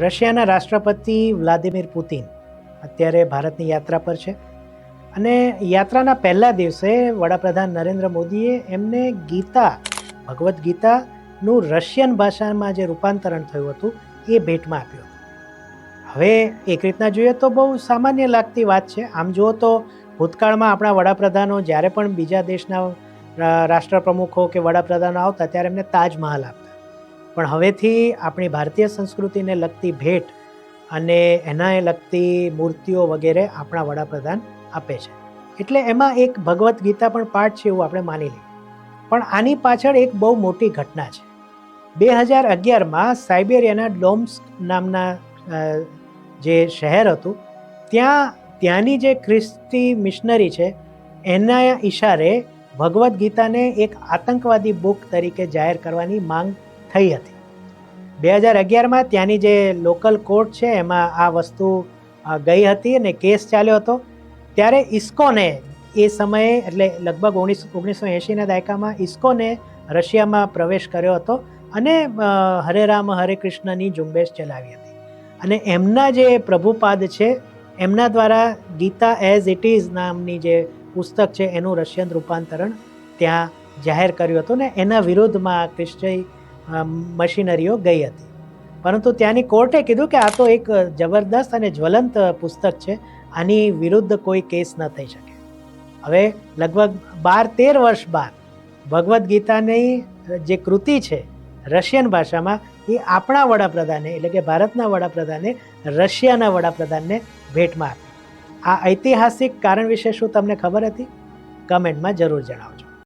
રશિયાના રાષ્ટ્રપતિ Vladimir Putin અત્યારે ભારતની યાત્રા પર છે. અને યાત્રાના પહેલા દિવસે વડાપ્રધાન નરેન્દ્ર મોદીએ એમને ગીતા, ભગવદ્ ગીતાનું રશિયન ભાષામાં જે રૂપાંતરણ થયું હતું, એ ભેટમાં આપ્યું હતું. હવે એક રીતના જોઈએ તો બહુ સામાન્ય લાગતી વાત છે. આમ જુઓ તો ભૂતકાળમાં આપણા વડાપ્રધાનો જ્યારે પણ બીજા દેશના રાષ્ટ્રપ્રમુખો કે વડાપ્રધાનો આવતા, ત્યારે એમને તાજમહાલ આપતા પણ હવેથી આપણી ભારતીય સંસ્કૃતિને લગતી ભેટ અને એનાએ લગતી મૂર્તિઓ વગેરે આપણા વડાપ્રધાન આપે છે. એટલે એમાં એક ભગવદ્ ગીતા પણ પાઠ છે એવું આપણે માની લઈએ. પણ આની પાછળ એક બહુ મોટી ઘટના છે. બે હજાર અગિયારમાં સાઇબેરિયાના ડોમ્સ નામના જે શહેર હતું, ત્યાં, ત્યાંની જે ખ્રિસ્તી મિશનરી છે એના ઈશારે ભગવદ્ ગીતાને એક આતંકવાદી બુક તરીકે જાહેર કરવાની માંગ થઈ હતી. બે હજાર અગિયારમાં ત્યાંની જે લોકલ કોર્ટ છે, એમાં આ વસ્તુ ગઈ હતી અને કેસ ચાલ્યો હતો. ત્યારે ઇસ્કોને એ સમયે, એટલે લગભગ ઓગણીસ ઓગણીસો એંશીના દાયકામાં ઇસ્કોને રશિયામાં પ્રવેશ કર્યો હતો અને હરે રામ, હરે કૃષ્ણની ઝુંબેશ ચલાવી હતી. અને એમના જે પ્રભુપાદ છે, એમના દ્વારા ગીતા એઝ ઇટ ઇઝ નામની જે પુસ્તક છે, એનું રશિયન રૂપાંતરણ ત્યાં જાહેર કર્યું હતું ને એના વિરોધમાં ક્રિશ્ચય મશીનરીઓ ગઈ હતી. પરંતુ ત્યાંની કોર્ટે કીધું કે આ તો એક જબરદસ્ત અને જ્વલંત પુસ્તક છે, આની વિરુદ્ધ કોઈ કેસ ન થઈ શકે. હવે લગભગ બાર તેર વર્ષ બાદ ભગવદ્ ગીતાની જે કૃતિ છે, રશિયન ભાષામાં, એ આપણા વડાપ્રધાને, એટલે કે ભારતના વડાપ્રધાને, રશિયાના વડાપ્રધાનને ભેટમાં આપી. આ ઐતિહાસિક કારણ વિશે શું તમને ખબર હતી? કમેન્ટમાં જરૂર જણાવજો.